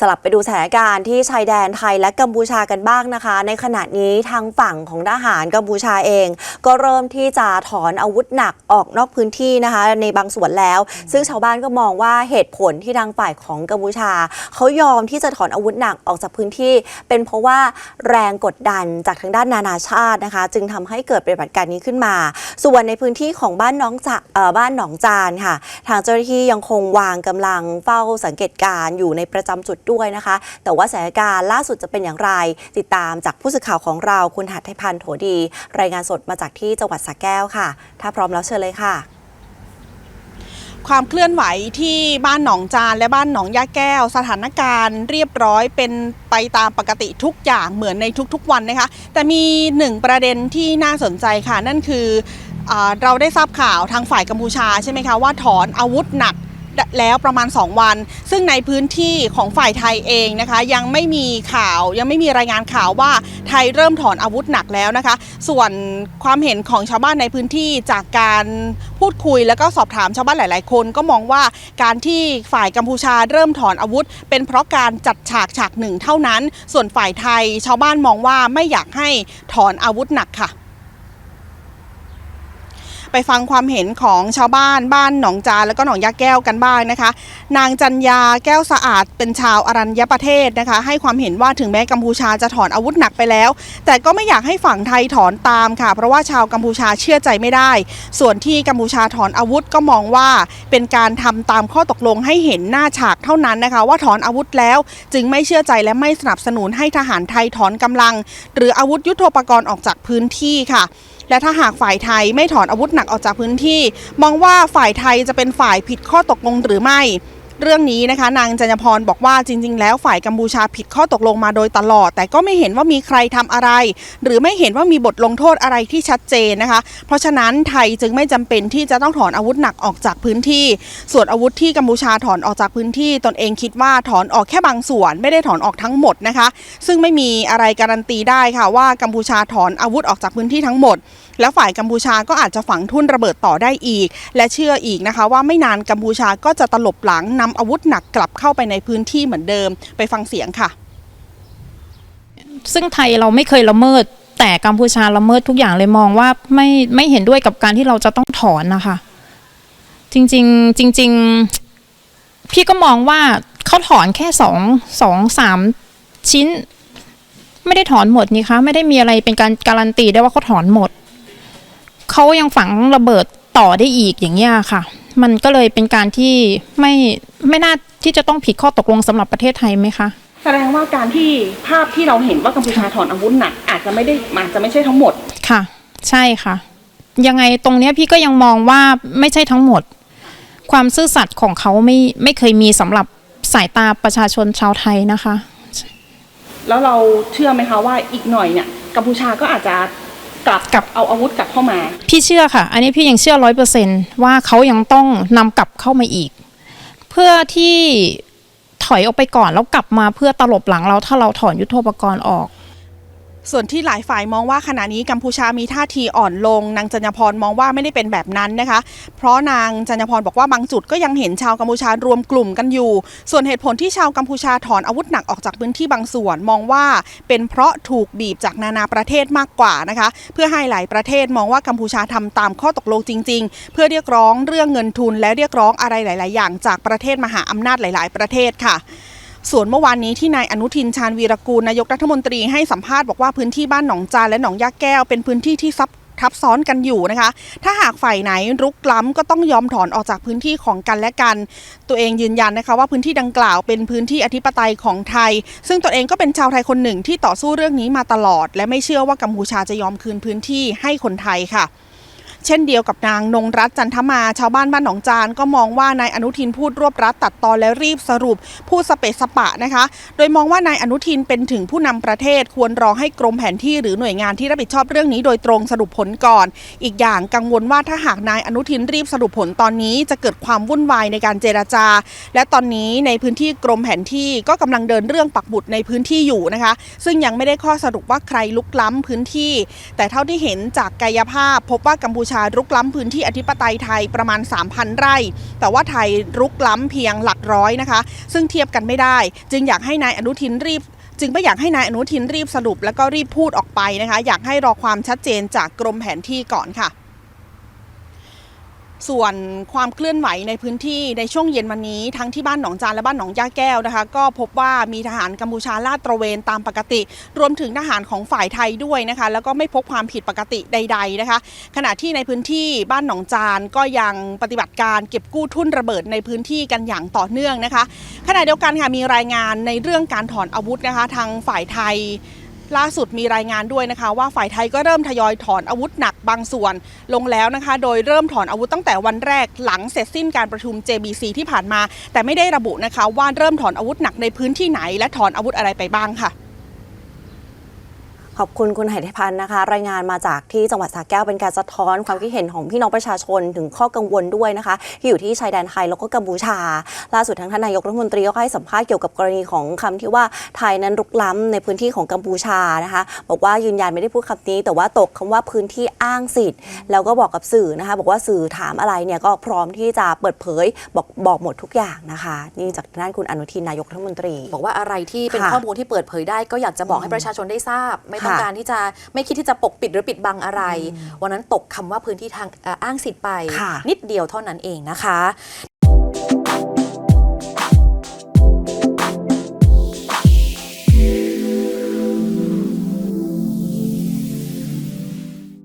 สลับไปดูสถานการณ์ที่ชายแดนไทยและกัมพูชากันบ้างนะคะ ในขณะนี้ทางฝั่งของทหารกัมพูชาเอง ก็เริ่มที่จะถอนอาวุธหนักออกนอกพื้นที่นะคะ ในบางส่วนแล้ว ซึ่งชาวบ้านก็มองว่าเหตุผลที่ทางฝ่ายของกัมพูชาเขายอมที่จะถอนอาวุธหนักออกจากพื้นที่ เป็นเพราะว่าแรงกดดันจากทางด้านนานาชาตินะคะ จึงทำให้เกิดปฏิบัติการนี้ขึ้นมา ส่วนในพื้นที่ของบ้านน้องจะบ้านหนองจานค่ะ ทางเจ้าหน้าที่ยังคงวางกำลังเฝ้าสังเกตการณ์อยู่ในประจำจุดด้วยนะคะ แต่ว่าสถานการณ์ล่าสุดจะเป็นอย่างไร ติดตามจากผู้สื่อข่าวของเราคุณหัตถพันธ์โถดี รายงานสดมาจากที่จังหวัดสระแก้วค่ะ ถ้าพร้อมแล้วเชิญเลยค่ะความเคลื่อนไหวที่บ้านหนองจานและบ้านหนองยาแก้ว สถานการณ์เรียบร้อยเป็นไปตามปกติทุกอย่างเหมือนในทุกๆวันนะคะ แต่มีหนึ่งประเด็นที่น่าสนใจค่ะ นั่นคือเราได้ทราบข่าวทางฝ่ายกัมพูชาใช่ไหมคะว่าถอนอาวุธหนัก แล้วประมาณ 2 วัน ซึ่งในพื้นที่ของฝ่ายไทยเองนะคะ ยังไม่มีข่าวยังไม่มีรายงานข่าวว่าไทยเริ่มถอนอาวุธหนักแล้วนะคะ ส่วนความเห็นของชาวบ้านในพื้นที่จากการพูดคุยแล้วก็สอบถามชาวบ้านหลาย ๆ คนก็มองว่าการที่ฝ่ายกัมพูชาเริ่มถอนอาวุธ เป็นเพราะการจัดฉากฉากหนึ่งเท่านั้น ส่วนฝ่ายไทยชาวบ้านมองว่าไม่อยากให้ถอนอาวุธหนักค่ะ ไปฟังความเห็นของชาวบ้านบ้านหนองจานแล้วก็หนองยาแก้วกันบ้างนะคะ นางจันยาแก้วสะอาดเป็นชาวอรัญญประเทศนะคะ ให้ความเห็นว่าถึงแม้กัมพูชาจะถอนอาวุธหนักไปแล้ว แต่ก็ไม่อยากให้ฝั่งไทยถอนตามค่ะ เพราะว่าชาวกัมพูชาเชื่อใจไม่ได้ ส่วนที่กัมพูชาถอนอาวุธก็มองว่าเป็นการทำตามข้อตกลงให้เห็นหน้าฉากเท่านั้นนะคะ ว่าถอนอาวุธแล้ว จึงไม่เชื่อใจและไม่สนับสนุนให้ทหารไทยถอนกำลัง หรืออาวุธยุโทโธปกรณ์ออกจากพื้นที่ค่ะ และถ้าหากฝ่ายไทยไม่ถอนอาวุธหนักออกจากพื้นที่ มองว่าฝ่ายไทยจะเป็นฝ่ายผิดข้อตกลงหรือไม่ เรื่องนี้นะคะนางจัญญพรบอกว่าจริง ๆ แล้วฝ่ายกัมพูชาผิดข้อตกลงมาโดยตลอด แต่ก็ไม่เห็นว่ามีใครทำอะไร หรือไม่เห็นว่ามีบทลงโทษอะไรที่ชัดเจนนะคะ เพราะฉะนั้นไทยจึงไม่จำเป็นที่จะต้องถอนอาวุธหนักออกจากพื้นที่ ส่วนอาวุธที่กัมพูชาถอนออกจากพื้นที่ ตนเองคิดว่าถอนออกแค่บางส่วน ไม่ได้ถอนออกทั้งหมดนะคะ ซึ่งไม่มีอะไรการันตีได้ค่ะว่ากัมพูชาถอนอาวุธออกจากพื้นที่ทั้งหมด แล้วฝ่ายกัมพูชาก็อาจจะฝังทุ่นระเบิดต่อได้อีก และเชื่ออีกนะคะว่าไม่นานกัมพูชาก็จะตลบหลังนำอาวุธหนักกลับเข้าไปในพื้นที่เหมือนเดิม ไปฟังเสียงค่ะ ซึ่งไทยเราไม่เคยละเมิด แต่กัมพูชาละเมิดทุกอย่างเลยมองว่าไม่ไม่เห็นด้วยกับการที่เราจะต้องถอนนะคะ จริงๆจริง ๆ พี่ก็มองว่าเขาถอนแค่สองสองสามชิ้น ไม่ได้ถอนหมดนี่คะไม่ได้มีอะไรเป็นการการันตีได้ว่าเขาถอนหมดเขายังฝังระเบิดต่อได้อีกอย่างเงี้ยค่ะ มันก็เลยเป็นการที่ไม่ไม่น่าที่จะต้องผิดข้อตกลงสำหรับประเทศไทยไหมคะแสดงว่าการที่ภาพที่เราเห็นว่ากัมพูชาถอนอาวุธหนักอาจจะไม่ได้อาจจะไม่ใช่ทั้งหมดค่ะ ใช่ค่ะ ยังไงตรงเนี้ยพี่ก็ยังมองว่าไม่ใช่ทั้งหมด ความซื่อสัตย์ของเขาไม่ไม่เคยมีสำหรับสายตาประชาชนชาวไทยนะคะ แล้วเราเชื่อไหมคะว่าอีกหน่อยเนี่ยกัมพูชาก็อาจจะ กลับกลับเอาอาวุธกลับเข้ามา พี่เชื่อค่ะ อันนี้พี่ยังเชื่อร้อยเปอร์เซนว่าเขายังต้องนำกลับเข้ามาอีก เพื่อที่ถอยออกไปก่อนแล้วกลับมาเพื่อตลบหลังเราถ้าเราถอนยุทโธปกรณ์ออก ส่วนที่หลายฝ่ายมองว่าขณะนี้กัมพูชามีท่าทีอ่อนลง นางจัญพรมองว่าไม่ได้เป็นแบบนั้นนะคะ เพราะนางจัญพรบอกว่าบางจุดก็ยังเห็นชาวกัมพูชารวมกลุ่มกันอยู่ ส่วนเหตุผลที่ชาวกัมพูชาถอนอาวุธหนักออกจากพื้นที่บางส่วนมองว่าเป็นเพราะถูกบีบจากนานาประเทศมากกว่านะคะ เพื่อให้หลายประเทศมองว่ากัมพูชาทำตามข้อตกลงจริง ๆ เพื่อเรียกร้องเรื่องเงินทุนและเรียกร้องอะไรหลาย ๆ อย่างจากประเทศมหาอำนาจหลาย ๆ ประเทศค่ะ ส่วนเมื่อวานนี้ที่นายอนุทินชาญวีรกูลนายกรัฐมนตรีให้สัมภาษณ์บอกว่าพื้นที่บ้านหนองจานและหนองยาแก้วเป็นพื้นที่ที่ซับทับซ้อนกันอยู่นะคะ ถ้าหากฝ่ายไหนรุกล้ำก็ต้องยอมถอนออกจากพื้นที่ของกันและกัน ตัวเองยืนยันนะคะว่าพื้นที่ดังกล่าวเป็นพื้นที่อธิปไตยของไทย ซึ่งตัวเองก็เป็นชาวไทยคนหนึ่งที่ต่อสู้เรื่องนี้มาตลอด และไม่เชื่อว่ากัมพูชาจะยอมคืนพื้นที่ให้คนไทยค่ะ เช่นเดียวกับนางนงรัตจันทมาชาวบ้านบ้านหนองจานก็มองว่านายอนุทินพูดรวบรัดตัดตอนและรีบสรุปพูดสเปะสปะนะคะ โดยมองว่านายอนุทินเป็นถึงผู้นำประเทศควรรอให้กรมแผนที่หรือหน่วยงานที่รับผิดชอบเรื่องนี้โดยตรงสรุปผลก่อน อีกอย่างกังวลว่าถ้าหากนายอนุทินรีบสรุปผลตอนนี้จะเกิดความวุ่นวายในการเจรจา และตอนนี้ในพื้นที่กรมแผนที่ก็กำลังเดินเรื่องปักบุตรในพื้นที่อยู่นะคะ ซึ่งยังไม่ได้ข้อสรุปว่าใครลุกล้ำพื้นที่ แต่เท่าที่เห็นจากกายภาพพบว่ากัมพูชาารุกล้ำพื้นที่อธิปไตยไทยประมาณ 3,000 ไร่ แต่ว่าไทยรุกล้ำเพียงหลักร้อยนะคะ ซึ่งเทียบกันไม่ได้ จึงอยากให้นายอนุทินรีบจึงไม่อยากให้นายอนุทินรีบสรุป แล้วก็รีบพูดออกไปนะคะ อยากให้รอความชัดเจนจากกรมแผนที่ก่อนค่ะ ส่วนความเคลื่อนไหวในพื้นที่ในช่วงเย็นวันนี้ ทั้งที่บ้านหนองจานและบ้านหนองย่าแก้วนะคะ ก็พบว่ามีทหารกัมพูชาลาดตระเวนตามปกติ รวมถึงทหารของฝ่ายไทยด้วยนะคะ แล้วก็ไม่พบความผิดปกติใด ๆนะคะ ขณะที่ในพื้นที่บ้านหนองจานก็ยังปฏิบัติการเก็บกู้ทุ่นระเบิดในพื้นที่กันอย่างต่อเนื่องนะคะ ขณะเดียวกันค่ะมีรายงานในเรื่องการถอนอาวุธนะคะ ทางฝ่ายไทย ล่าสุดมีรายงานด้วยนะคะว่าฝ่ายไทยก็เริ่มทยอยถอนอาวุธหนักบางส่วนลงแล้วนะคะ โดยเริ่มถอนอาวุธตั้งแต่วันแรกหลังเสร็จสิ้นการประชุม JBC ที่ผ่านมา แต่ไม่ได้ระบุนะคะว่าเริ่มถอนอาวุธหนักในพื้นที่ไหน และถอนอาวุธอะไรไปบ้างค่ะ ขอบคุณคุณไหทพันธ์นะคะ รายงานมาจากที่จังหวัดสระแก้วเป็นการสะท้อนความคิดเห็นของพี่น้องประชาชนถึงข้อกังวลด้วยนะคะ ที่อยู่ที่ชายแดนไทยแล้วก็กัมพูชา ล่าสุดทางท่านนายกรัฐมนตรีก็ให้สัมภาษณ์เกี่ยวกับกรณีของคำที่ว่าไทยนั้นรุกล้ำในพื้นที่ของกัมพูชานะคะ บอกว่ายืนยันไม่ได้พูดคำนี้ แต่ว่าตกคำว่าพื้นที่อ้างสิทธิ์ แล้วก็บอกกับสื่อนะคะ บอกว่าสื่อถามอะไรเนี่ยก็พร้อมที่จะเปิดเผยบอกบอกหมดทุกอย่างนะคะนี่จากด้านคุณอนุทินนายกรัฐมนตรี บอกว่าอะไรที่เป็นค่ะข้อมูลที่เปิดเผยได้ก็อยากจะบอกให้ประชาชนได้ทราบไม่ต้องค่ะการที่จะไม่คิดที่จะปกปิดหรือปิดบังอะไร วันนั้นตกคำว่าพื้นที่ทางเอ่ออ้างสิทธิ์ไปค่ะนิดเดียวเท่านั้นเองนะคะ